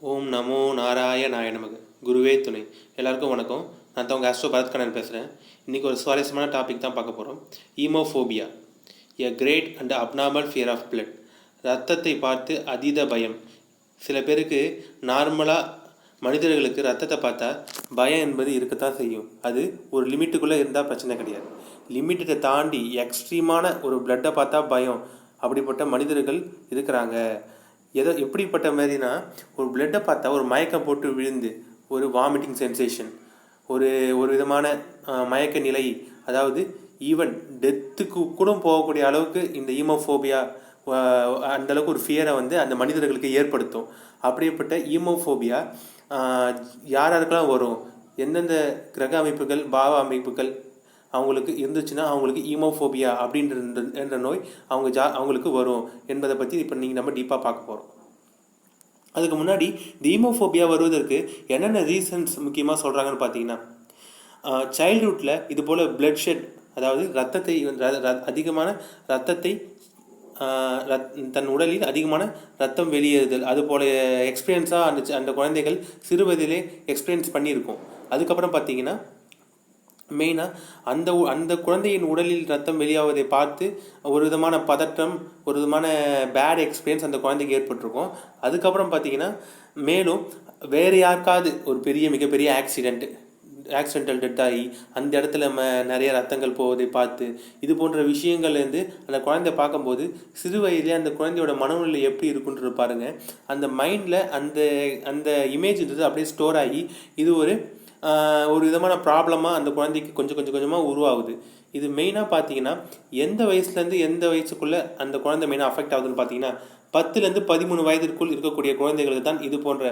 ஓம் நமோ நாராயணாய நமக்கு குருவே துணை. எல்லாருக்கும் வணக்கம். நான் தான் உங்கள் ஆஸ்ட்ரோ பரத்கண்ணன் பேசுகிறேன் இன்றைக்கி ஒரு சுவாரஸ்யமான டாபிக் தான் பார்க்க போகிறோம் haemophobia a great and abnormal fear of blood ரத்தத்தை பார்த்து அதீத பயம். சில பேருக்கு நார்மலாக மனிதர்களுக்கு ரத்தத்தை பார்த்தா பயம் என்பது இருக்கத்தான் செய்யும். அது ஒரு லிமிட்டுக்குள்ளே இருந்தால் பிரச்சனை கிடையாது. லிமிட்டை தாண்டி எக்ஸ்ட்ரீமான ஒரு பிளட்டை பார்த்தா பயம். அப்படிப்பட்ட மனிதர்கள் இருக்கிறாங்க. எதோ எப்படிப்பட்ட மாதிரினா ஒரு பிளட்டை பார்த்தா ஒரு மயக்கம் போட்டு விழுந்து ஒரு வாமிட்டிங் சென்சேஷன் ஒரு ஒரு விதமான மயக்க நிலை அதாவது ஈவன் டெத்துக்கு கூட போகக்கூடிய அளவுக்கு இந்த ஈமோஃபோபியா அந்த அளவுக்கு ஒரு ஃபியரை வந்து அந்த மனிதர்களுக்கு ஏற்படுத்தும். அப்படிப்பட்ட ஈமோஃபோபியா யார் யாருக்கெல்லாம் வரும்? எந்தெந்த கிரக அமைப்புகள் பாவ அமைப்புகள் அவங்களுக்கு இருந்துச்சுன்னா அவங்களுக்கு ஈமோஃபோபியா அப்படின்ற என்ற நோய் அவங்க ஜா அவங்களுக்கு வரும் என்பதை பற்றி இப்போ நீங்கள் நம்ம டீப்பாக பார்க்க போகிறோம் அதுக்கு முன்னாடி இந்த ஈமோஃபோபியா வருவதற்கு என்னென்ன ரீசன்ஸ் முக்கியமாக சொல்கிறாங்கன்னு பார்த்தீங்கன்னா சைல்ட்ஹுட்டில் இது போல் பிளட் ஷெட் அதாவது ரத்தத்தை ர- அதிகமான ரத்தத்தை ரத்- தன் உடலில் அதிகமான ரத்தம் வெளியேறுதல் அது போல எக்ஸ்பீரியன்ஸாக அந்த அந்த குழந்தைகள் சிறுவயதிலே எக்ஸ்பீரியன்ஸ் பண்ணியிருக்கோம். அதுக்கப்புறம் பார்த்தீங்கன்னா மெயினாக அந்த உ- அந்த குழந்தையின் உடலில் ரத்தம் வெளியாவதை பார்த்து ஒரு விதமான பதற்றம் ஒரு விதமான பேட் எக்ஸ்பீரியன்ஸ் அந்த குழந்தைக்கு ஏற்பட்டிருக்கும். அதுக்கப்புறம் பார்த்தீங்கன்னா மேலும் வேறு யாருக்காவது ஒரு பெரிய மிகப்பெரிய ஆக்சிடெண்ட் ஆக்சிடென்டல் டெட் ஆகி அந்த இடத்துல நம்ம நிறைய ரத்தங்கள் போவதை பார்த்து இது போன்ற விஷயங்கள்லேருந்து அந்த குழந்தைய பார்க்கும்போது சிறு வயதிலே அந்த குழந்தையோட மனநிலை எப்படி இருக்குன்றது பாருங்கள் அந்த மைண்டில் அந்த அந்த இமேஜ்ன்றது அப்படியே ஸ்டோர் ஆகி இது ஒரு ஒரு விதமான ப்ராப்ளமாக அந்த குழந்தைக்கு கொஞ்சம் கொஞ்சம் கொஞ்சமாக உருவாகுது. இது மெயினாக பார்த்தீங்கன்னா எந்த வயசுலேருந்து எந்த வயசுக்குள்ளே அந்த குழந்தை மெயினாக அஃபெக்ட் ஆகுதுன்னு பார்த்தீங்கன்னா பத்துலேருந்து பதிமூணு வயதிற்குள் இருக்கக்கூடிய குழந்தைகளுக்கு தான் இது போன்ற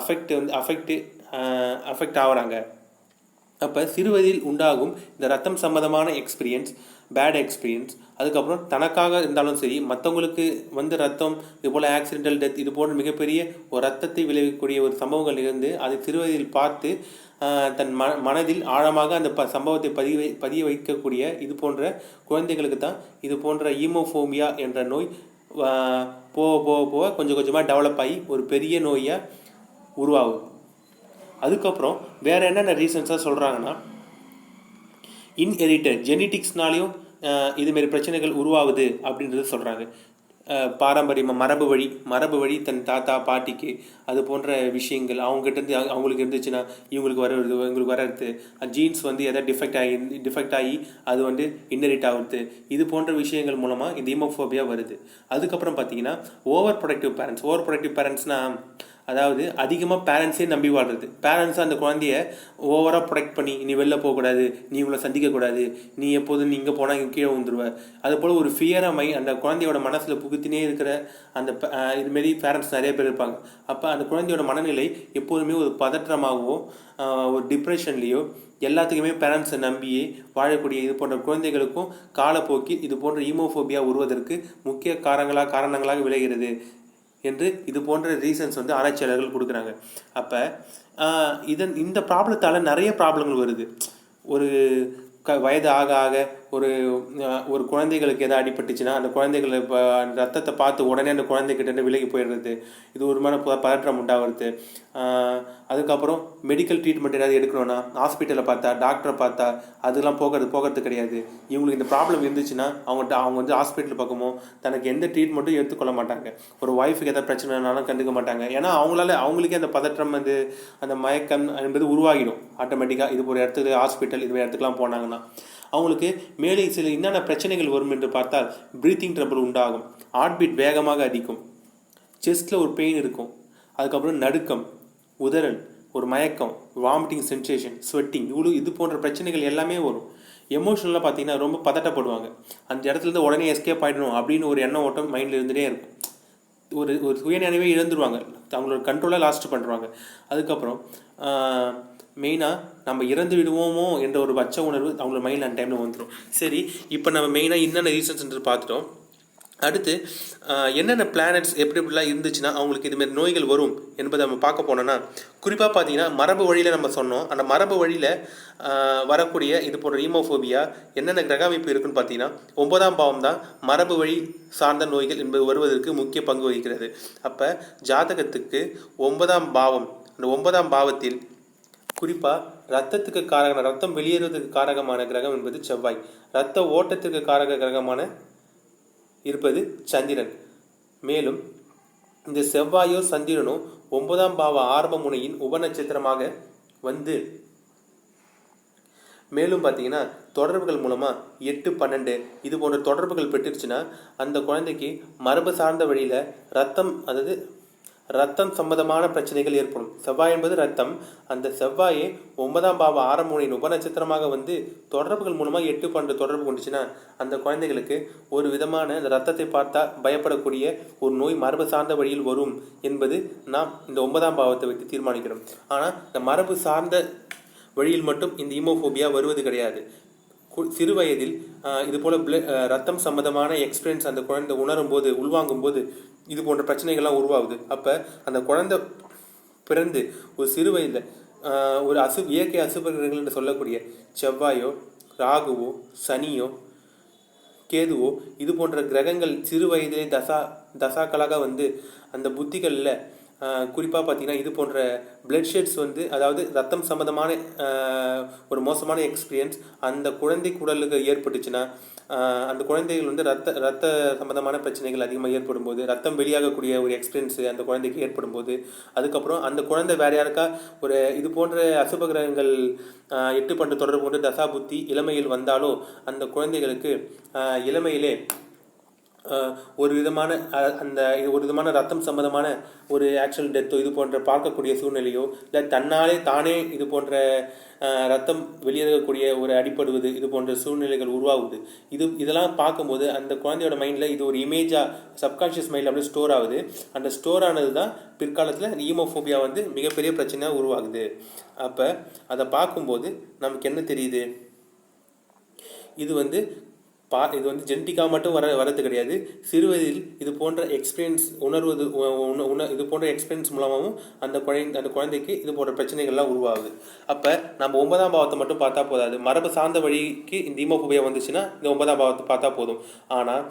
அஃபெக்ட் வந்து அஃபெக்ட் அஃபெக்ட் ஆகிறாங்க. அப்போ சிறுவயதில் உண்டாகும் இந்த ரத்தம் சம்மந்தமான எக்ஸ்பீரியன்ஸ் பேட் எக்ஸ்பீரியன்ஸ் அதுக்கப்புறம் தனக்காக இருந்தாலும் சரி மற்றவங்களுக்கு வந்து ரத்தம் இது போல் ஆக்சிடென்டல் டெத் இது போன்ற மிகப்பெரிய ஒரு ரத்தத்தை விளைவிக்கக்கூடிய ஒரு சம்பவங்கள் இருந்து அதை சிறுவயதில் பார்த்து தன் ம மனதில் ஆழமாக அந்த ப சம்பவத்தை பதிய வை பதிய வைக்கக்கூடிய இது போன்ற குழந்தைகளுக்கு தான் இது போன்ற ஈமோஃபோமியா என்ற நோய் போக போக போக கொஞ்சம் கொஞ்சமாக டெவலப் ஆகி ஒரு பெரிய நோயாக உருவாகும் அதுக்கப்புறம் வேறு என்னென்ன ரீசன்ஸாக சொல்கிறாங்கன்னா இன்ஹெரிட்டட் ஜெனட்டிக்ஸ்னாலையும் இதுமாரி பிரச்சனைகள் உருவாகுது அப்படின்றத சொல்கிறாங்க பாரம்பரியமாக மரபு வழி மரபு வழி தன் தாத்தா பாட்டிக்கு அது போன்ற விஷயங்கள் அவங்ககிட்ட இருந்து அவங்களுக்கு இருந்துச்சுன்னா இவங்களுக்கு வரது இவங்களுக்கு வர்றது ஜீன்ஸ் வந்து எதாவது டிஃபெக்ட் ஆகி டிஃபெக்ட் ஆகி அது வந்து இன்னரிட் ஆகுது. இது போன்ற விஷயங்கள் மூலமாக இந்த ஈமோஃபோபியா வருது. அதுக்கப்புறம் பார்த்தீங்கன்னா over protective parents over protective பேரண்ட்ஸ்னால் அதாவது அதிகமாக பேரண்ட்ஸே நம்பி வாழ்றது. பேரண்ட்ஸ் அந்த குழந்தைய ஓவராக ப்ரொடெக்ட் பண்ணி நீ வெளில போகக்கூடாது நீ இவளை சந்திக்கக்கூடாது நீ எப்போதும் நீ இங்கே போனால் இங்கே கீழே வந்துடுவ அது போல் ஒரு ஃபியராக மை அந்த குழந்தையோட மனசில் புகுத்தினே இருக்கிற அந்த இதுமாரி பேரண்ட்ஸ் நிறைய பேர் இருப்பாங்க. அப்போ அந்த குழந்தையோட மனநிலை எப்போதுமே ஒரு பதற்றமாகவோ ஒரு டிப்ரெஷன்லேயோ எல்லாத்துக்குமே பேரண்ட்ஸை நம்பியே வாழக்கூடிய இது போன்ற குழந்தைகளுக்கும் காலப்போக்கில் இது போன்ற ஈமோஃபோபியா உருவதற்கு முக்கிய காரணங்களாக காரணங்களாக விளைகிறது. என்று இது போன்ற ரீசன்ஸ் வந்து ஆராய்ச்சியாளர்கள் கொடுக்குறாங்க. அப்போ இதன் இந்த ப்ராப்ளத்தால் நிறைய ப்ராப்ளங்கள் வருது. ஒரு க வயது ஆக ஆக ஒரு ஒரு குழந்தைகளுக்கு எதாவது அடிபட்டுச்சுன்னா அந்த குழந்தைகளை இப்போ ரத்தத்தை பார்த்து உடனே அந்த குழந்தைகிட்ட விலகி போயிடுறது. இது ஒரு மாதிரி பதற்றம் உண்டாகிறது. அதுக்கப்புறம் மெடிக்கல் ட்ரீட்மெண்ட் ஏதாவது எடுக்கணும்னா ஹாஸ்பிட்டலை பார்த்தா டாக்டரை பார்த்தா அதெல்லாம் போகிறது போகிறது கிடையாது. இவங்களுக்கு இந்த ப்ராப்ளம் இருந்துச்சுன்னா அவங்க அவங்க வந்து ஹாஸ்பிட்டல் பக்கமோ தனக்கு எந்த ட்ரீட்மெண்ட்டும் எடுத்துக்கொள்ள மாட்டாங்க. ஒரு ஒய்ஃபுக்கு எதாவது பிரச்சனைனாலும் கண்டுக்க மாட்டாங்க. ஏன்னா அவங்களால அவங்களுக்கே அந்த பதற்றம் வந்து அந்த மயக்கம் என்பது உருவாகிடும். ஆட்டோமேட்டிக்காக இது ஒரு இடத்துக்கு ஹாஸ்பிட்டல் இது மாதிரி இடத்துக்குலாம் போனாங்கன்னா. அவங்களுக்கு மேலே சில என்னென்ன பிரச்சனைகள் வரும் என்று பார்த்தால் ப்ரீத்திங் ட்ரபிள் உண்டாகும். ஹார்ட்பீட் வேகமாக அடிக்கும். செஸ்டில் ஒரு பெயின் இருக்கும். அதுக்கப்புறம் நடுக்கம் உதறல் ஒரு மயக்கம் வாமிட்டிங் சென்சேஷன் ஸ்வெட்டிங் இவ்வளோ இது போன்ற பிரச்சனைகள் எல்லாமே வரும். எமோஷனலாக பார்த்தீங்கன்னா ரொம்ப பதட்டப்படுவாங்க. அந்த இடத்துல இருந்து உடனே எஸ்கேப் ஆகிடணும் அப்படின்னு ஒரு எண்ண ஓட்டம் மைண்டில் இருந்துகிட்டே இருக்கும். ஒரு ஒரு சுயநினைவே இழந்துருவாங்க. அவங்களோட கண்ட்ரோலாக லாஸ்ட் பண்ணுறாங்க அதுக்கப்புறம் மெயினாக நம்ம இறந்து விடுவோமோ என்ற ஒரு பச்ச உணர்வு அவங்களோட மைண்ட் அந்த டைமில் வந்துடும் சரி இப்போ நம்ம மெயினாக என்னென்ன ரீசன்ஸ் பார்த்துட்டோம்? அடுத்து என்னென்ன பிளானட்ஸ் எப்படி எப்படிலாம் இருந்துச்சுன்னா அவங்களுக்கு இதுமாரி நோய்கள் வரும் என்பதை நம்ம பார்க்க போனோன்னா குறிப்பாக பார்த்தீங்கன்னா மரபு வழியில் நம்ம சொன்னோம். அந்த மரபு வழியில் வரக்கூடிய இது போன்ற ஈமோஃபோபியா என்னென்ன கிரக அமைப்பு இருக்குன்னு பார்த்தீங்கன்னா ஒன்பதாம் பாவம் தான் மரபு வழி சார்ந்த நோய்கள் என்பது வருவதற்கு முக்கிய பங்கு வகிக்கிறது. அப்போ ஜாதகத்துக்கு ஒன்பதாம் பாவம் அந்த ஒன்பதாம் பாவத்தில் குறிப்பாக ரத்தத்துக்கு காரகம் ரத்தம் வெளியேறுவதற்கு காரகமான கிரகம் என்பது செவ்வாய். ரத்த ஓட்டத்திற்கு காரக கிரகமான இருப்பது சந்திரன். மேலும் இந்த செவ்வாயோ சந்திரனோ ஒன்பதாம் பாவ ஆரம்ப முனையின் உபநட்சத்திரமாக வந்து மேலும் பார்த்தீங்கன்னா தொடர்புகள் மூலமாக எட்டு பன்னெண்டு இது போன்ற தொடர்புகள் பெற்றுருச்சுன்னா அந்த குழந்தைக்கு மரபு சார்ந்த வழியில் ரத்தம் அதாவது ரத்தம் சம்பந்தமான பிரச்சனைகள் ஏற்படும். செவ்வாய் என்பது ரத்தம் அந்த செவ்வாயே ஒன்பதாம் பாவ ஆரம்பமுனையின் உபநட்சத்திரமாக வந்து தொடர்புகள் மூலமாக எட்டு பண்டு தொடர்பு கொண்டுச்சுன்னா அந்த குழந்தைகளுக்கு ஒரு விதமான இந்த ரத்தத்தை பார்த்தா பயப்படக்கூடிய ஒரு நோய் மரபு சார்ந்த வழியில் வரும் என்பது நாம் இந்த ஒன்பதாம் பாவத்தை வைத்து தீர்மானிக்கிறோம். ஆனால் இந்த மரபு சார்ந்த வழியில் மட்டும் இந்த ஈமோஃபோபியா வருவது கிடையாது. கு- சிறு வயதில் இது போல ரத்தம் சம்பந்தமான எக்ஸ்பீரியன்ஸ் அந்த குழந்தை உணரும் போது உள்வாங்கும் போது இது போன்ற பிரச்சனைகள்லாம் உருவாகுது. அப்போ அந்த குழந்தை பிறந்து ஒரு சிறு வயதில் ஒரு அசு இயற்கை அசுபகிரகங்கள் என்று சொல்லக்கூடிய செவ்வாயோ ராகுவோ சனியோ கேதுவோ இது போன்ற கிரகங்கள் சிறு வயதிலே தசா தசாக்களாக வந்து அந்த புத்திகளில் குறிப்பாக பார்த்தீங்கன்னா இது போன்ற பிளட் ஷெட்ஸ் வந்து அதாவது ரத்தம் சம்மந்தமான ஒரு மோசமான எக்ஸ்பீரியன்ஸ் அந்த குழந்தை குடலுக்கு ஏற்பட்டுச்சுன்னா அந்த குழந்தைகள் வந்து ரத்த ரத்த சம்மந்தமான பிரச்சனைகள் அதிகமாக ஏற்படும் போது ரத்தம் வெளியாகக்கூடிய ஒரு எக்ஸ்பீரியன்ஸு அந்த குழந்தைக்கு ஏற்படும் போது அதுக்கப்புறம் அந்த குழந்தை வேறு யாருக்கா ஒரு இது போன்ற அசுபகிரகங்கள் எட்டு பண்டு தொடர்பு கொண்டு தசாபுத்தி இளமையில் வந்தாலோ அந்த குழந்தைகளுக்கு இளமையிலே ஒரு விதமான அந்த ஒரு விதமான ரத்தம் சம்மந்தமான ஒரு ஆக்சுவல் டெத்தோ இது போன்ற பார்க்கக்கூடிய சூழ்நிலையோ இல்லை தன்னாலே தானே இது போன்ற ரத்தம் வெளியேறக்கூடிய ஒரு அடிப்படுவது இது போன்ற சூழ்நிலைகள் உருவாகுது. இது இதெல்லாம் பார்க்கும்போது அந்த குழந்தையோட மைண்டில் இது ஒரு இமேஜாக சப்கான்ஷியஸ் மைண்டில் அப்படியே ஸ்டோர் ஆகுது. அந்த ஸ்டோர் ஆனது தான் பிற்காலத்தில் ஈமோஃபோபியா வந்து மிகப்பெரிய பிரச்சனையாக உருவாகுது. அப்போ அதை பார்க்கும்போது நமக்கு என்ன தெரியுது? இது வந்து பா இது வந்து ஜென்டிக்காக மட்டும் வர வரது கிடையாது. சிறுவயதில் இது போன்ற எக்ஸ்பீரியன்ஸ் உணர்வது உண இது போன்ற எக்ஸ்பீரியன்ஸ் மூலமாகவும் அந்த குழந்தை அந்த குழந்தைக்கு இது போன்ற பிரச்சனைகள்லாம் உருவாகுது. அப்போ நம்ம ஒன்பதாம் பாவத்தை மட்டும் பார்த்தா போதாது. மரபு சார்ந்த வழிக்கு இந்த இமோபோபியா வந்துச்சுன்னா இந்த ஒன்பதாம் பாவத்தை பார்த்தா போதும். ஆனால்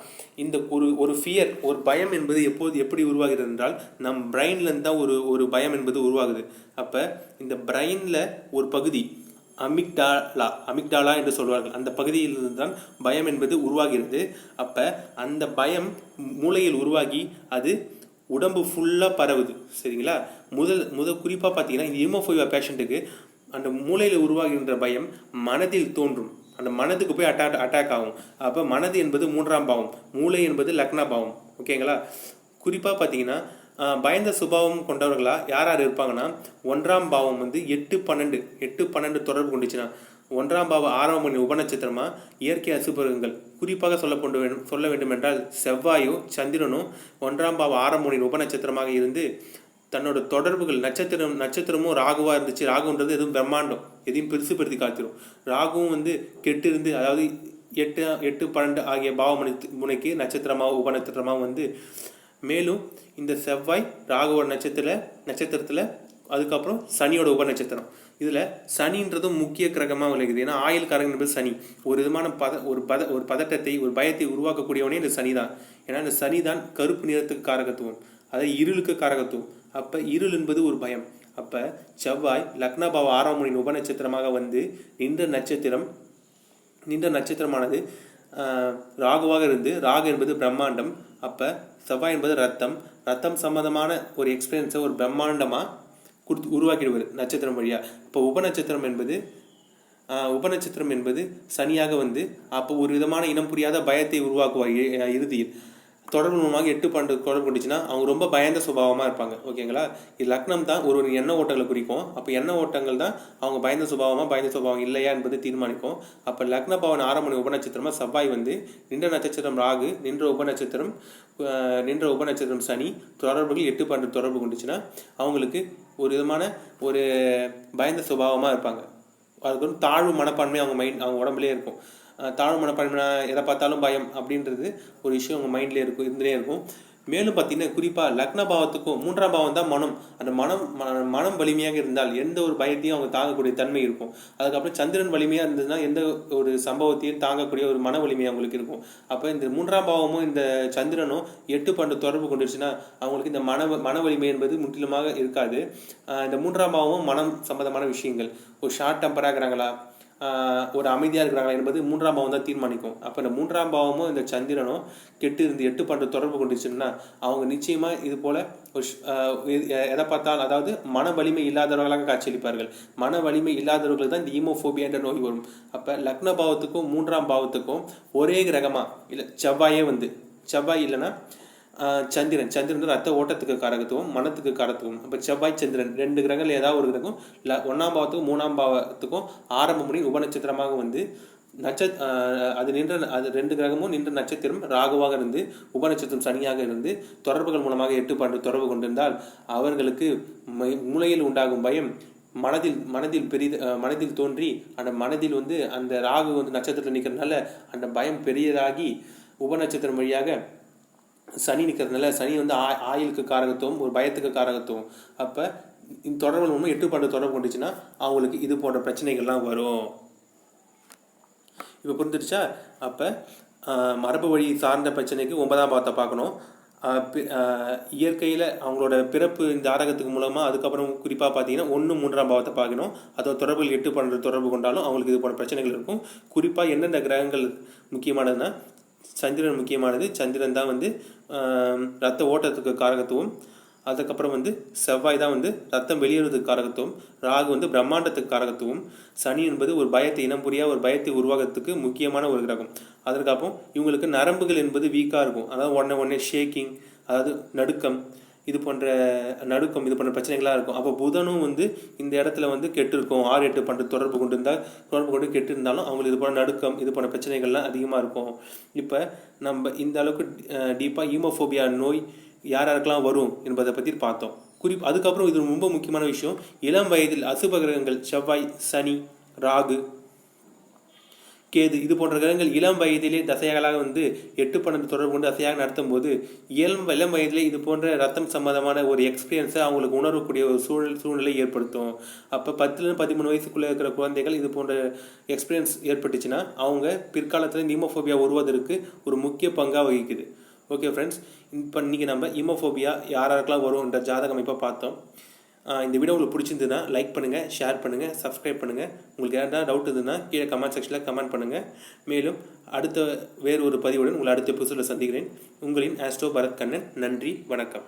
இந்த ஒரு ஒரு ஃபியர் ஒரு பயம் என்பது எப்போது எப்படி உருவாகிறது என்றால் நம் பிரெயின்லேருந்து தான் ஒரு ஒரு பயம் என்பது உருவாகுது. அப்போ இந்த பிரெயினில் ஒரு பகுதி அமிக்டாலா அமிக்டாலா என்று சொல்வார்கள். அந்த பகுதியிலிருந்து தான் பயம் என்பது உருவாகிறது. அப்போ அந்த பயம் மூளையில் உருவாகி அது உடம்பு ஃபுல்லாக பரவுது. சரிங்களா? முதல் முதல் குறிப்பாக பார்த்தீங்கன்னா இந்த ஹீமோஃபோபியா பேஷண்ட்டுக்கு அந்த மூளையில் உருவாகின்ற பயம் மனதில் தோன்றும். அந்த மனதுக்கு போய் அட்டாக் அட்டாக் ஆகும். அப்போ மனது என்பது மூன்றாம் பாவம். மூளை என்பது லக்னா பாவம். ஓகேங்களா? குறிப்பாக பார்த்தீங்கன்னா பயந்த சுபாவம் கொண்டவர்களா? யார் யார் இருப்பாங்கன்னா? ஒன்றாம் பாவம் வந்து எட்டு பன்னெண்டு. எட்டு பன்னெண்டு தொடர்பு கொண்டுச்சுன்னா ஒன்றாம் பாவ ஆரம்பம் பண்ணி உபநட்சத்திரமா? இயற்கை அசுபகங்கள். குறிப்பாக சொல்ல கொண்டு வேண்டும் சொல்ல வேண்டும் என்றால் செவ்வாயோ சந்திரனும் ஒன்றாம் பாவ ஆறாம் உபநட்சத்திரமாக இருந்து தன்னோட தொடர்புகள் நட்சத்திரம் நட்சத்திரமும் ராகுவாக இருந்துச்சு. ராகுன்றது எதுவும் பிரம்மாண்டம். எதையும் பெருசுப்படுத்தி காத்திரும். ராகுவும் வந்து கெட்டு இருந்து அதாவது எட்டு எட்டு பன்னெண்டு ஆகிய பாவமணி முனைக்கு நட்சத்திரமாக உபநட்சத்திரமாக வந்து மேலும் இந்த செவ்வாய் ராகுவோட நட்சத்திர நட்சத்திரத்தில் அதுக்கப்புறம் சனியோட உபநட்சத்திரம் இதில் சனின்றதும் முக்கிய கிரகமாக விளக்குது ஏன்னா ஆயுள் காரகன் என்பது சனி. ஒரு விதமான பத ஒரு பத ஒரு பதட்டத்தை ஒரு பயத்தை உருவாக்கக்கூடியவனே இந்த சனி தான் ஏன்னா இந்த சனி தான் கருப்பு நிறத்துக்கு காரகத்துவம். அதாவது இருளுக்கு காரகத்துவம். அப்போ இருள் என்பது ஒரு பயம். அப்போ செவ்வாய் லக்னபாவ ஆறாம் மணி உபநட்சத்திரமாக வந்து நின்ற நட்சத்திரம் நின்ற நட்சத்திரமானது ராகுவாக இருந்து ராகு என்பது பிரம்மாண்டம். அப்போ செவ்வாய் என்பது ரத்தம். ரத்தம் சம்பந்தமான ஒரு எக்ஸ்பீரியன்ஸை ஒரு பிரம்மாண்டமாக கொடுத்து உருவாக்கிடுவார் நட்சத்திரம் வழியாக இப்போ உபநட்சத்திரம் என்பது ஆஹ், உபநட்சத்திரம் என்பது சனியாக வந்து அப்போ ஒரு விதமான இனம் புரியாத பயத்தை உருவாக்குவார் இறுதியில். தொடர்பு மூலமாக எட்டு பன்னெண்டு தொடர்பு கொண்டுச்சுன்னா அவங்க ரொம்ப பயந்த சுபாவமாக இருப்பாங்க. ஓகேங்களா? இது லக்னம் தான் ஒரு ஒரு எண்ண ஓட்டங்களை குறிக்கும். அப்போ எண்ண ஓட்டங்கள் தான் அவங்க பயந்த சுபாவமாக பயந்த சுபாவம் இல்லையா என்பது தீர்மானிக்கும். அப்போ லக்ன பவன் ஆரம்பணி உபநட்சத்திரமாக செவ்வாய் வந்து நின்ற நட்சத்திரம் ராகு நின்ற உபநட்சத்திரம் நின்ற உபநட்சத்திரம் சனி தொடர்புகள் எட்டு பன்னெண்டு தொடர்பு கொண்டுச்சுன்னா அவங்களுக்கு ஒரு விதமான ஒரு பயந்த சுபாவமாக இருப்பாங்க. அதுக்கு வந்து தாழ்வு மனப்பான்மை அவங்க மைண்ட் அவங்க உடம்புலேயே இருக்கும். தாழ்வு மனப்பான்மை எதை பார்த்தாலும் பயம் அப்படின்றது ஒரு விஷயம் உங்கள் மைண்ட்லேயே இருக்கும் இருந்துகிட்டே இருக்கும். மேலும் பார்த்தீங்கன்னா குறிப்பாக லக்ன பாவத்துக்கும் மூன்றாம் பாவம் தான் மனம். அந்த மனம் மனம் வலிமையாக இருந்தால் எந்த ஒரு பயத்தையும் அவங்க தாங்கக்கூடிய தன்மை இருக்கும். அதுக்கப்புறம் சந்திரன் வலிமையாக இருந்ததுன்னா எந்த ஒரு சம்பவத்தையும் தாங்கக்கூடிய ஒரு மன வலிமை அவங்களுக்கு இருக்கும். அப்போ இந்த மூன்றாம் பாவமும் இந்த சந்திரனும் எட்டு பண்டு தொடர்பு கொண்டுருச்சுன்னா அவங்களுக்கு இந்த மன மன வலிமை என்பது முற்றிலுமாக இருக்காது. இந்த மூன்றாம் பாவமும் மனம் சம்மந்தமான விஷயங்கள். ஒரு ஷார்ட் டெம்பராகிறாங்களா ஒரு அமைதியாக இருக்கிறாங்களா என்பது மூன்றாம் பாவம் தான் தீர்மானிக்கும். அப்போ இந்த மூன்றாம் பாவமும் இந்த சந்திரனும் கெட்டு இருந்து எட்டு பண்ணுற தொடர்பு கொண்டுச்சுன்னா அவங்க நிச்சயமாக இது போல் ஒரு எ- எதை பார்த்தாலும் அதாவது மன வலிமை இல்லாதவர்களாக காட்சியளிப்பார்கள். மன வலிமை இல்லாதவர்களுக்கு தான் இந்த ஈமோஃபோபியா என்ற நோய் வரும். அப்போ லக்ன பாவத்துக்கும் மூன்றாம் பாவத்துக்கும் ஒரே கிரகமாக இல்லை செவ்வாயே வந்து செவ்வாய் இல்லைன்னா சந்திரன். சந்திரன் வந்து ரத்த ஓட்டத்துக்கு காரகத்துவம் மனத்துக்கு காரத்துவம் இப்போ செவ்வாய் சந்திரன் ரெண்டு கிரகங்கள் ஏதாவது ஒரு கிரகம் இல்லை ஒன்றாம் பாவத்துக்கும் மூணாம் பாவத்துக்கும் ஆரம்ப முறை உபநட்சத்திரமாக வந்து நட்சத் அது நின்ற அது ரெண்டு கிரகமும் நின்ற நட்சத்திரம் ராகுவாக இருந்து உபநட்சத்திரம் சனியாக இருந்து தொடர்புகள் மூலமாக எட்டு பண்டு தொடர்பு கொண்டிருந்தால் அவர்களுக்கு மூளையில் உண்டாகும் பயம் மனதில் மனதில் பெரிது மனதில் தோன்றி அந்த மனதில் வந்து அந்த ராகு வந்து நட்சத்திரத்தில் நிற்கிறதுனால அந்த பயம் பெரியதாகி உபநட்சத்திரம் வழியாக சனி நிற்கிறதுனால சனி வந்து ஆ ஆயுளுக்கு காரகத்துவம் ஒரு பயத்துக்கு காரகத்துவம். அப்போ இந்த தொடர்பு மூலமாக எட்டு பாட்டு தொடர்பு கொண்டுச்சுன்னா அவங்களுக்கு இது போன்ற பிரச்சனைகள்லாம் வரும். இப்போ புரிஞ்சிருச்சா அப்போ மரபு வழி சார்ந்த பிரச்சனைக்கு ஒன்பதாம் பாவத்தை பார்க்கணும். இயற்கையில் அவங்களோட பிறப்பு இந்த ஜாதகத்துக்கு மூலமாக அதுக்கப்புறம் குறிப்பாக பார்த்தீங்கன்னா ஒன்று மூன்றாம் பாவத்தை பார்க்கணும். அதோட தொடர்பில் எட்டு பண்ணுற தொடர்பு கொண்டாலும் அவங்களுக்கு இது போன்ற பிரச்சனைகள் இருக்கும். குறிப்பாக எந்தெந்த கிரகங்கள் முக்கியமானதுன்னா சந்திரன் முக்கியமானது. சந்திரன் தான் வந்து ரத்த ஓட்டத்துக்கு காரகத்துவம். அதுக்கப்புறம் வந்து செவ்வாய் தான் வந்து ரத்தம் வெளியேறதுக்கு காரகத்துவம். ராகு வந்து பிரம்மாண்டத்துக்கு காரகத்துவம். சனி என்பது ஒரு பயத்தை இனம் புரியா ஒரு பயத்தை உருவாகிறதுக்கு முக்கியமான ஒரு கிரகம். அதற்கப்புறம் இவங்களுக்கு நரம்புகள் என்பது வீக்காக இருக்கும். அதாவது உடனே உடனே ஷேக்கிங் அதாவது நடுக்கம். இது போன்ற நடுக்கம் இது போன்ற பிரச்சனைகளாக இருக்கும். அப்போ புதனும் வந்து இந்த இடத்துல வந்து கெட்டு இருக்கும் ஆறு எட்டு பண்டு தொடர்பு கொண்டு இருந்தால் தொடர்பு கொண்டு கெட்டு இருந்தாலும் அவங்களுக்கு இது போன்ற நடுக்கம் இது போன்ற பிரச்சனைகள்லாம் அதிகமாக இருக்கும். இப்போ நம்ம இந்த அளவுக்கு டீப்பாக ஈமோஃபோபியா நோய் யார் யாருக்கெல்லாம் வரும் என்பதை பற்றி பார்த்தோம். குறிப்பு அதுக்கப்புறம் இது ரொம்ப முக்கியமான விஷயம். இளம் வயதில் அசுபகிரகங்கள் செவ்வாய் சனி ராகு கேது. இது போன்ற கிரகங்கள் இளம் வயதிலே தசைகளாக வந்து எட்டு பன்னெண்டு தொடர்பு கொண்டு தசையாக நடத்தும் போது இளம் இளம் வயதிலே இது போன்ற ரத்தம் சம்பந்தமான ஒரு எக்ஸ்பீரியன்ஸை அவங்களுக்கு உணரக்கூடிய ஒரு சூழல் சூழ்நிலை ஏற்படுத்தும். அப்போ பத்துலேருந்து பதிமூணு வயசுக்குள்ளே இருக்கிற குழந்தைகள் இது போன்ற எக்ஸ்பீரியன்ஸ் ஏற்பட்டுச்சுன்னா அவங்க பிற்காலத்தில் நிமோஃபோபியா வருவதற்கு ஒரு முக்கிய பங்காக வகிக்குது. ஓகே ஃப்ரெண்ட்ஸ் இப்போ இன்றைக்கி நம்ம இமோஃபோபியா யார் யாருக்கெல்லாம் வரும்ன்ற ஜாதகம் இப்போ பார்த்தோம். இந்த வீடியோ உங்களுக்கு பிடிச்சிருந்ததுன்னா லைக் பண்ணுங்கள் ஷேர் பண்ணுங்கள் சப்ஸ்கிரைப் பண்ணுங்கள் உங்களுக்கு ஏதாவது டவுட் இருந்ததுன்னா கீழே கமெண்ட் செக்ஷனில் கமெண்ட் பண்ணுங்கள் மேலும் அடுத்த வேறு ஒரு பதிவுடன் உங்களை அடுத்த எபிசோடில் சந்திக்கிறேன். உங்களின் ஆஸ்ட்ரோ பரத் கண்ணன் நன்றி வணக்கம்.